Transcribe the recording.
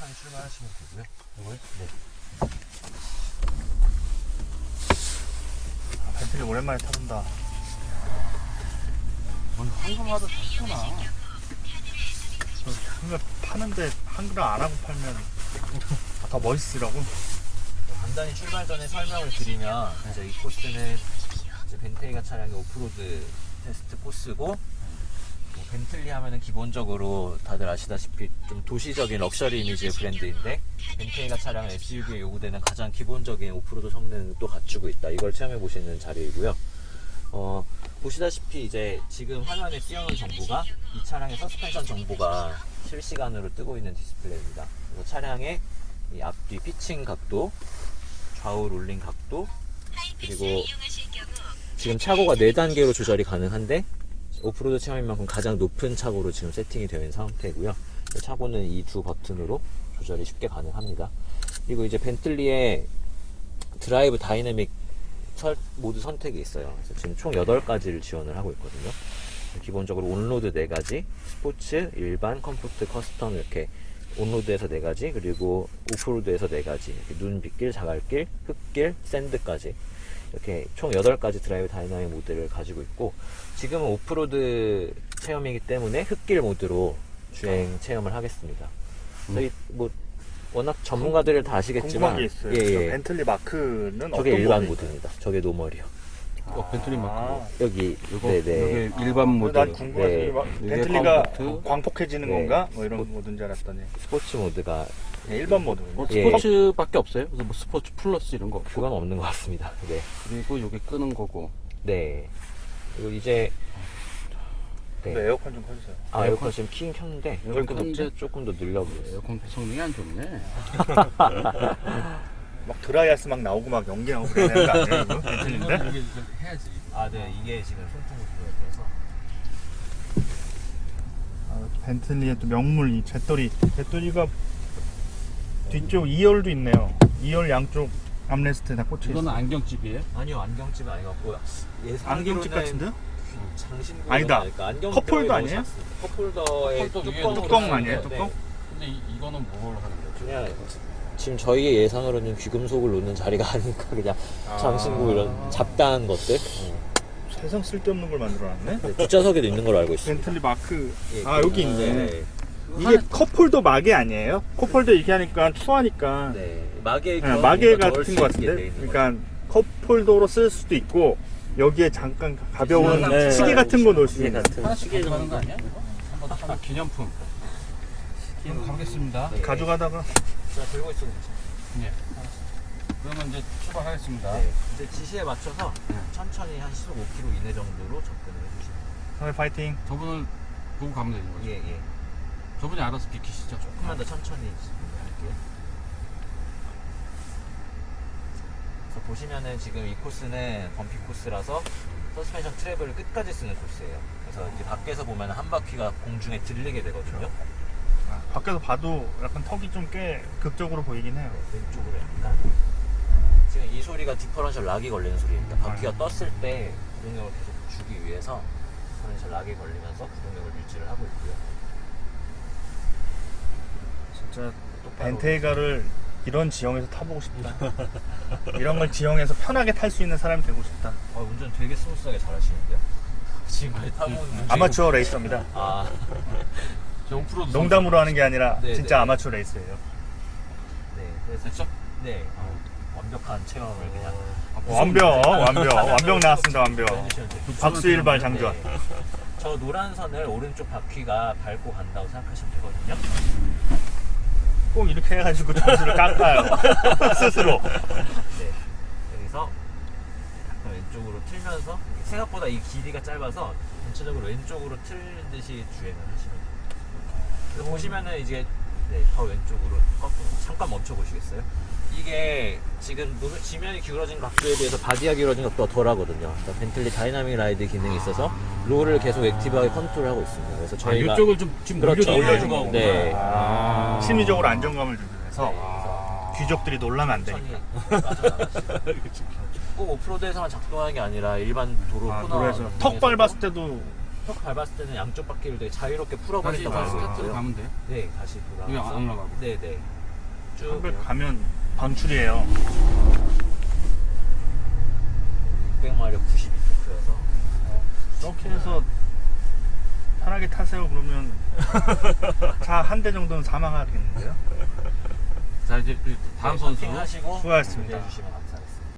천천히 출발하시면 되고요. 이거요? 네. 아, 벤틀리 오랜만에 타본다. 오늘 황금화도 탔구나. 한글 파는데 한글을 안 하고 팔면 더 멋있으라고. 간단히 출발 전에 설명을 드리면 이제 이 코스는 이제 벤틀리가 차량의 오프로드 테스트 코스고 뭐 벤틀리 하면은 기본적으로 다들 아시다시피 좀 도시적인 럭셔리 이미지의 브랜드인데 벤틀리가 차량은 SUV에 요구되는 가장 기본적인 오프로드 성능을 또 갖추고 있다. 이걸 체험해 보시는 자리이고요. 어, 보시다시피 이제 지금 화면에 띄어놓은 정보가 이 차량의 서스펜션 정보가 실시간으로 뜨고 있는 디스플레이입니다. 그래서 차량의 이 앞뒤 피칭 각도, 좌우 롤링 각도, 그리고 지금 차고가 4단계로 조절이 가능한데 오프로드 체험인 만큼 가장 높은 차고로 지금 세팅이 되어 있는 상태고요. 차고는 이 두 버튼으로 조절이 쉽게 가능합니다. 그리고 이제 벤틀리의 드라이브 다이내믹 설- 모드 선택이 있어요. 그래서 지금 총 8가지를 지원을 하고 있거든요. 기본적으로 온로드 4가지, 스포츠, 일반, 컴포트, 커스텀 이렇게 온로드에서 4가지, 그리고 오프로드에서 4가지, 이렇게 눈, 빗길, 자갈길, 흙길, 샌드까지 이렇게 총 8가지 드라이브 다이나믹 모드를 가지고 있고 지금은 오프로드 체험이기 때문에 흙길 모드로 주행 체험을 하겠습니다. 저희 뭐 워낙 전문가들을 다 아시겠지만 게 있어요. 예, 저 예. 벤틀리 마크는 저게 어떤 일반? 모드입니다. 저게 노멀이요. 어, 벤틀리 마크. 아, 여기 요거 네네. 요게 일반 모드. 난 궁금해서 네. 이 이게 벤틀리가 컴포트. 광폭해지는 네. 건가? 뭐 이런 스포- 모드인 줄 알았더니 스포츠 모드가 네, 일반 모드군요. 어, 예. 스포츠밖에 없어요? 그래서 뭐 스포츠 플러스 이런 거 없고. 그건 없는 것 같습니다. 네. 그리고 요게 끄는 거고. 네. 그리고 이제 네. 네, 에어컨 좀 꺼주세요. 아 에어컨 에어컨 지금 키긴 켰는데 에어컨 켰는데? 조금 더 늘려보겠습니다. 에어컨 성능이 안 좋네. 막 드라이아스 막 나오고 막 연기 나오고 그래야 되는 거 아니에요? 이거? 벤틀리인데? 해야지. 아, 네. 이게 지금 손등으로 들어가서 아, 벤틀리의 또 명물 이 잿더리. 잿더리가 뒤쪽 2열도 있네요. 2열 양쪽 암레스트에 다 꽂혀 이거는 있어요. 안경집이에요? 아니요 안경집 아니갖고 안경집 같은데? 장신구 아니다. 안경 컵홀더 아니에요? 컵홀더의 컵홀더 위에 뚜껑 뚜껑 아니에요? 뚜껑? 근데 이, 이거는 뭘 하는 거죠? 그냥 지금 저희의 예상으로는 귀금속을 놓는 자리가 아닐까 그냥 장신구 이런 잡다한 것들 어. 세상 쓸데없는 걸 만들어놨네. 네, 뒷좌석에도 있는 걸로 알고 있습니다. 벤틀리 마크. 예, 아 여기 있네. 네. 이게 컵홀더 마개 아니에요? 컵홀더 이렇게 하니까 추하니까 네. 마개 네, 마개 같은 것 같은데. 그러니까 컵홀더로 쓸 수도 있고 여기에 잠깐 가벼운 네. 시계 같은 거 넣을 수 시계 있는. 같은 하나씩 시계 가져가는. 거 아니야? 하나 기념품. 가보겠습니다. 네. 가져가다가 제가 들고 있어도 괜찮아요. 네. 그러면 이제 출발하겠습니다. 네. 이제 지시에 맞춰서 천천히 한 15km 이내 정도로 접근을 해주시면 형님 파이팅. 저분을 보고 가면 되는 거죠? 예, 예. 저분이 알아서 비키시죠? 조금만 더 천천히 할게요. 그래서 보시면은 지금 이 코스는 범피 코스라서 서스펜션 트랩을 끝까지 쓰는 코스예요. 그래서 이제 밖에서 보면 한 바퀴가 공중에 들리게 되거든요. 아, 밖에서 봐도 약간 턱이 좀 꽤 극적으로 보이긴 해요. 왼쪽으로 약간. 지금 이 소리가 디퍼런셜 락이 걸리는 소리입니다. 바퀴가 떴을 때 구동력을 계속 주기 위해서 디퍼런셜 락이 걸리면서 구동력을 유지를 하고 있고요. 진짜 똑바로 벤테이가를 이런 지형에서 타보고 싶다. 이런 걸 지형에서 편하게 탈 수 있는 사람이 되고 싶다. 어, 운전 되게 스무스하게 잘하시는데요? 지금까지 타본 아마추어 레이서입니다. 아, 저 오프로드 농담으로 하는 게 아니라 네, 진짜 네. 아마추어 레이서예요. 네. 그래서 됐죠? 네. 어, 완벽한 체험을 그냥 아, 완벽, 완벽, 완벽 나왔습니다. 완벽. 박수일발 장전. 네. 저 노란 선을 오른쪽 바퀴가 밟고 간다고 생각하시면 되거든요. 꼭 이렇게 해가지고 점수를 깎아요. 스스로. 네. 여기서 약간 왼쪽으로 틀면서 생각보다 이 길이가 짧아서 전체적으로 왼쪽으로 틀듯이 주행을 하시면 보시면은 이제 네, 더 왼쪽으로 거꾸로 잠깐 멈춰 보시겠어요? 이게 지금 노- 지면이 기울어진 각도에 비해서 바디가 기울어진 각도가 덜하거든요. 그러니까 벤틀리 다이나믹 라이드 기능이 있어서 롤을 계속 액티브하게 컨트롤하고 있습니다. 그래서 아, 저희가 이쪽을 좀 지금 그렇죠. 올려주는 올려주고. 거구나. 네. 아. 심리적으로 안정감을 주기 위해서 아. 귀족들이 놀라면 안 천천히 되니까. 꼭 오프로드에서만 작동하는 게 아니라 일반 도로 아, 코너 턱 밟았을 때도 턱 밟았을 때는 양쪽 바퀴를 되게 자유롭게 다시 풀어버린다고 다시 스타트로. 가면 돼. 네, 다시 돌아. 이게 안 올라가고. 네, 네. 쭉 한번 가면 방출이에요. 600마력 92토크여서 이렇게 해서 편하게 타세요 그러면 차 한 대 정도는 사망하겠는데요? 자 이제 그 다음 선수 하시고 수고하셨습니다. 주시면